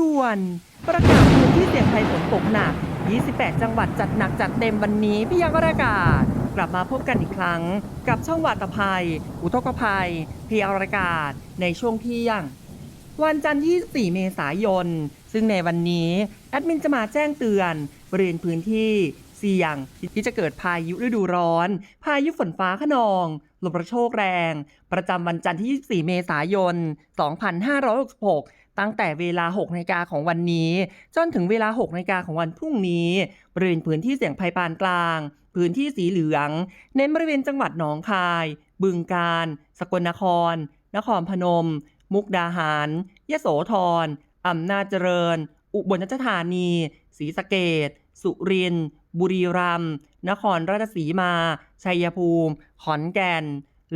ด่วน ประกาศพื้นที่เสี่ยงภัยฝนตกหนัก 28 จังหวัดจัดหนักจัดเต็มวันนี้พยากรณ์อากาศ กลับมาพบกันอีกครั้ง กับช่องวัตภัย อุทกภัยพยากรณ์อากาศในช่วงเที่ยง วันจันทร์ที่ 4 เมษายน ซึ่งในวันนี้แอดมินจะมาแจ้งเตือนบริเวณพื้นที่เสี่ยงที่จะเกิดพายุฤดูร้อน พายุฝนฟ้าขนอง ลมกระโชกแรง ประจำวันจันทร์ที่ 24 เมษายน 2566 ตั้งแต่เวลา 6นาฬิกาของวันนี้ จนถึงเวลา 6นาฬิกาของวันพรุ่งนี้บริเวณพื้นที่เสี่ยงภัยปานกลาง พื้นที่สีเหลือง เน้นบริเวณจังหวัดหนองคาย บึงกาฬสกลนคร นครพนม มุกดาหาร ยโสธรอำนาจเจริญ อุบลราชธานีศรีสะเกดสุรินทร์บุรีรัมย์นครราชสีมา ชัยภูมิ ขอนแก่น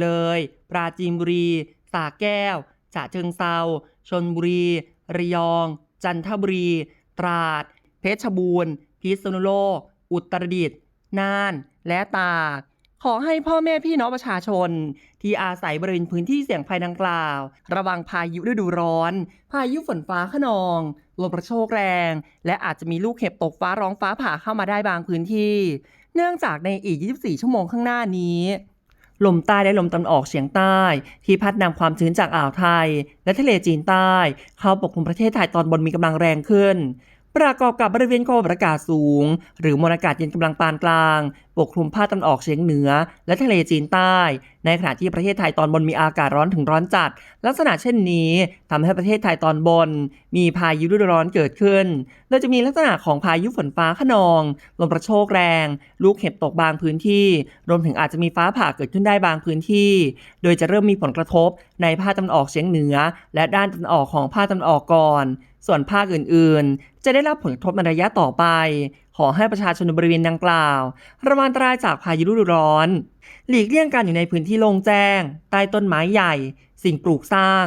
เลย ปราจีนบุรีสระแก้ว ฉะเชิงเซา ชนบุรี ระยอง จันทบุรี ตราด เพชรบูรณ์ พิษณุโลก อุตรดิตถ์ น่าน และตาก ขอให้พ่อแม่พี่น้องประชาชน ที่อาศัยบริเวณพื้นที่เสี่ยงภัยดังกล่าว ระวังพายุฤดูร้อน พายุฝนฟ้าขนอง ลมกระโชกแรง และอาจจะมีลูกเห็บตกฟ้าร้องฟ้าผ่าเข้ามาได้บางพื้นที่ เนื่องจากในอีก 24 ชั่วโมงข้างหน้านี้ ลมใต้และลมตะวันออกเฉียงใต้ ที่พัดนำความชื้นจากอ่าวไทย และทะเลจีนใต้ เข้าปกคลุมประเทศไทยตอนบนมีกำลังแรงขึ้น ประกอบกับบริเวณความกดอากาศสูง หรือมวลอากาศเย็นกำลังปานกลาง ปกคลุมภาคตะวันออกเฉียงเหนือ และทะเลจีนใต้ ในขณะที่ประเทศไทยตอนบนมีอากาศร้อนถึงร้อนจัด ลักษณะเช่นนี้ทำให้ประเทศไทยตอนบน มีพายุฤดูร้อนเกิดขึ้นโดยจะมีลักษณะของพายุฝนฟ้าขนอง ลมกระโชกแรง ลูกเห็บตกบางพื้นที่ รวมถึงอาจจะมีฟ้าผ่าเกิดขึ้นได้บางพื้นที่ โดยจะเริ่มมีผลกระทบในภาคตะวันออกเฉียงเหนือ และด้านตะวันออกของภาคตะวันออกก่อน ส่วนภาคอื่นๆ จะได้รับผลกระทบในระยะต่อไป ขอให้ประชาชนบริเวณดังกล่าว ระวังอันตรายจากพายุฤดูร้อน หลีกเลี่ยงการอยู่ในพื้นที่โล่งแจ้ง ใต้ต้นไม้ใหญ่ สิ่งปลูกสร้าง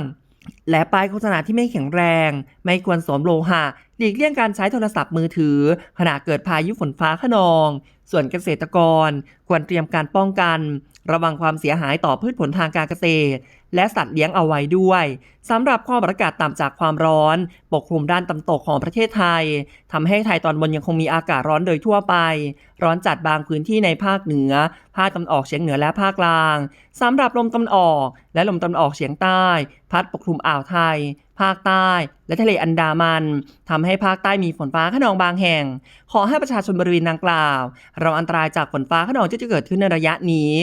และป้ายโฆษณาที่ไม่แข็งแรง ไม่ควรสวมโลหะ หลีกเลี่ยงการใช้โทรศัพท์มือถือ ขณะเกิดพายุฝนฟ้าขนอง ส่วนเกษตรกรควรเตรียมการป้องกัน ระวังความเสียหายต่อพืชผลทางการเกษตร และสัตว์เลี้ยงเอาไว้ด้วยสำหรับความกดอากาศต่ำจากความร้อน ปกคลุมด้านตำตกของประเทศไทยทำให้ไทยตอนบนยังคงมีอากาศร้อนโดยทั่วไป ร้อนจัดบางพื้นที่ในภาคเหนือ ภาคตะวันออกเฉียงเหนือและภาคกลางสำหรับลมตะวันออก และลมตะวันออกเฉียงใต้ พัดปกคลุมอ่าวไทย ภาคใต้ และทะเลอันดามันทำให้ภาคใต้มีฝนฟ้าขนองบางแห่ง ขอให้ประชาชนบริเวณดังกล่าวเราอันตรายจากฝนฟ้าขนองที่จะเกิดขึ้นในระยะนี้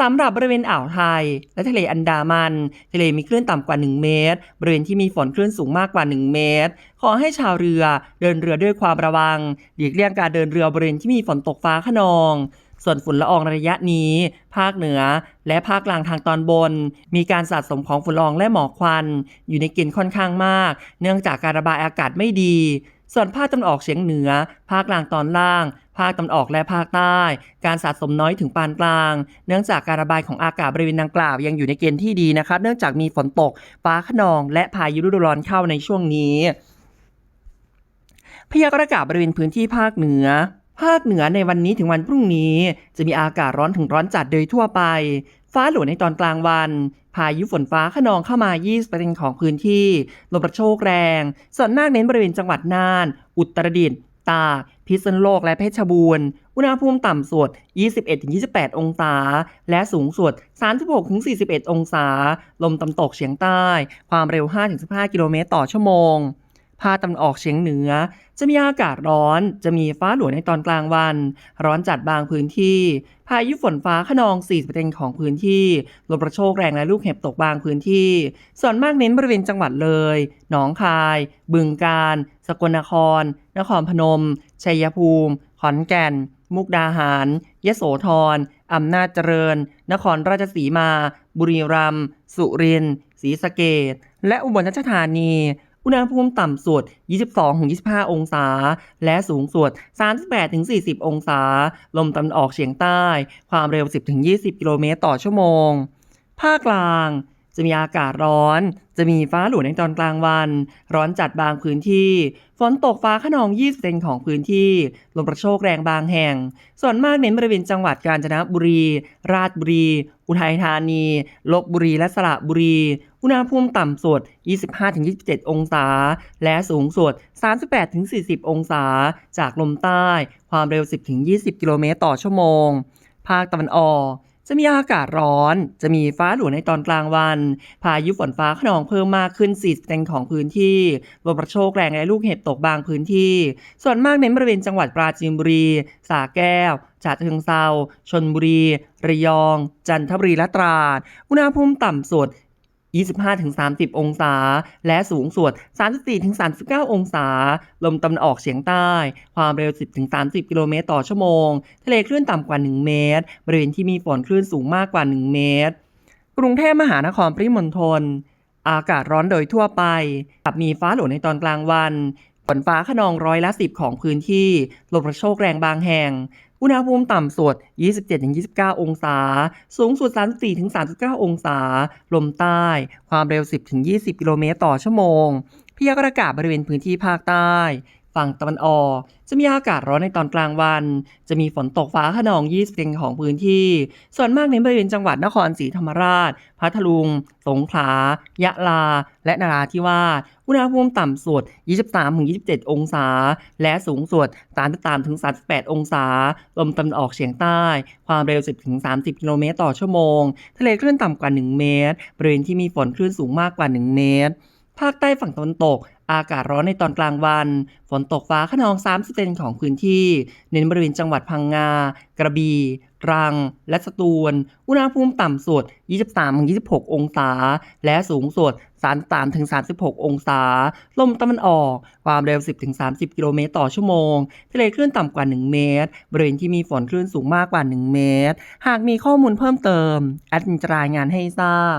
สำหรับบริเวณอ่าวไทย และทะเลอันดามัน ทะเลมีคลื่นต่ำกว่า 1 เมตร บริเวณที่มีฝนคลื่นสูงมากกว่า 1 เมตร ขอให้ชาวเรือเดินเรือด้วยความระวังหลีกเลี่ยงการเดินเรือบริเวณที่มีฝนตกฟ้าขนอง ส่วนฝุ่นละอองในระยะนี้ ภาคเหนือ และภาคกลางทางตอนบน มีการสะสมของฝุ่นละอองและหมอกควัน อยู่ในเกณฑ์ค่อนข้างมาก เนื่องจากการระบายอากาศไม่ดี ส่วนภาคตะวันออกเฉียงเหนือ ภาคกลางตอนล่าง ภาคตะวันออกและภาคใต้ การสะสมน้อยถึงปานกลาง เนื่องจากการระบายของอากาศบริเวณดังกล่าวยังอยู่ในเกณฑ์ที่ดีนะครับ เนื่องจากมีฝนตก ฟ้าขนอง และพายุฤดูร้อนเข้าในช่วงนี้พยากรณ์อากาศบริเวณพื้นที่ภาคเหนือ ภาคเหนือในวันนี้ถึงวันพรุ่งนี้ จะมีอากาศร้อนถึงร้อนจัดโดยทั่วไป ฟ้าหลวในตอนกลางวัน พายุฝนฟ้าขนองเข้ามา 20%ของพื้นที่ ลมกระโชกแรง ส่วนมากเน้นบริเวณจังหวัดน่าน อุตรดิตถ์ ตาก พิษณุโลก และเพชรบูรณ์ อุณหภูมิต่ำสุด 21-28 องศา และสูงสุด 36-41 องศา ลมตะวันตกเฉียงใต้ ความเร็ว 5-15 กิโลเมตรต่อชั่วโมง ภาคตะวันออกเฉียงเหนือ จะมีอากาศร้อน จะมีฟ้าหลวในตอนกลางวัน ร้อนจัดบางพื้นที่ พายุฝนฟ้าขนอง 40%ของพื้นที่ลมกระโชกแรงและลูกเห็บตกบางพื้นที่ ส่วนมากเน้นบริเวณจังหวัดเลย หนองคาย บึงกาฬ สกลนคร นครพนม ชัยภูมิ ขอนแก่น มุกดาหาร ยโสธรอำนาจเจริญ นครราชสีมา บุรีรัมย์ สุรินทร์ ศรีสะเกษและอุบลราชธานี อุณหภูมิต่ำสุด 22-25 องศา และสูงสุด 38-40 องศา ลมตะวันออกเฉียงใต้ ความเร็ว 10-20 กิโลเมตรต่อชั่วโมง ภาคกลาง จะมีอากาศร้อน จะมีฟ้าหลวในตอนกลางวัน ร้อนจัดบางพื้นที่ ฝนตกฟ้าขนอง 20%ของพื้นที่ ลมกระโชกแรงบางแห่ง ส่วนมากเน้นบริเวณจังหวัดกาญจนบุรี ราชบุรี อุทัยธานี ลบบุรี และสระบุรี อุณหภูมิต่ำสุด 25-27 องศา และสูงสุด 38-40 องศา จากลมใต้ ความเร็ว 10-20 กิโลเมตรต่อชั่วโมง ภาคตะวันออก จะมีอากาศร้อน จะมีฟ้าหลวในตอนกลางวัน พายุฝนฟ้าขนองเพิ่มมากขึ้น 40%ของพื้นที่ลมกระโชกแรงและลูกเห็บตกบางพื้นที่ ส่วนมากในบริเวณจังหวัดปราจีนบุรี สาแก้วฉะเชิงเซาชนบุรี ระยอง จันทบุรีและตราด อุณหภูมิต่ำสุด 25-30 องศา และสูงสุด 34-39 องศา ลมตะวันออกเฉียงใต้ ความเร็ว 10-30 กิโลเมตรต่อชั่วโมง ทะเลคลื่นต่ำกว่า 1 เมตร บริเวณที่มีฝนคลื่นสูงมากกว่า 1 เมตร กรุงเทพมหานครปริมณฑล อากาศร้อนโดยทั่วไปกับมีฟ้าหลวในตอนกลางวัน ฝนฟ้าขนองร้อยละ 10 ของพื้นที่ ลมกระโชกแรงบางแห่ง อุณหภูมิต่ำสุด 27-29 องศา สูงสุด 34-39 องศา ลมใต้ ความเร็ว 10-20 กิโลเมตรต่อชั่วโมงพยากรณ์อากาศบริเวณพื้นที่ภาคใต้ ฝั่งตะวันออก จะมีอากาศร้อนในตอนกลางวัน จะมีฝนตกฟ้าขนอง20%ของพื้นที่ ส่วนมากในบริเวณจังหวัดนครศรีธรรมราช พัทลุง สงขลา ยะลา และนราธิวาส อุณหภูมิต่ำสุด 23-27 องศา และสูงสุด 33-38 องศา ลมตะวันออกเฉียงใต้ ความเร็ว 10-30 กิโลเมตรต่อชั่วโมง ทะเลคลื่นต่ำกว่า 1 เมตร บริเวณที่มีฝนคลื่นสูงมากกว่า 1 เมตรภาคใต้ฝั่งตะวันตก อากาศร้อนในตอนกลางวัน ฝนตกฟ้าขนอง 30%ของพื้นที่ เน้นบริเวณจังหวัดพังงา กระบี่ตรัง และสตูล อุณหภูมิต่ำสุด 23-26 องศา และสูงสุด 33-36 องศา ลมตะวันออก ความเร็ว 10-30 กิโลเมตรต่อชั่วโมง ทะเลคลื่นต่ำกว่า 1 เมตร บริเวณที่มีฝนคลื่นสูงมากกว่า 1 เมตร หากมีข้อมูลเพิ่มเติม แอดมินจะรายงานให้ทราบ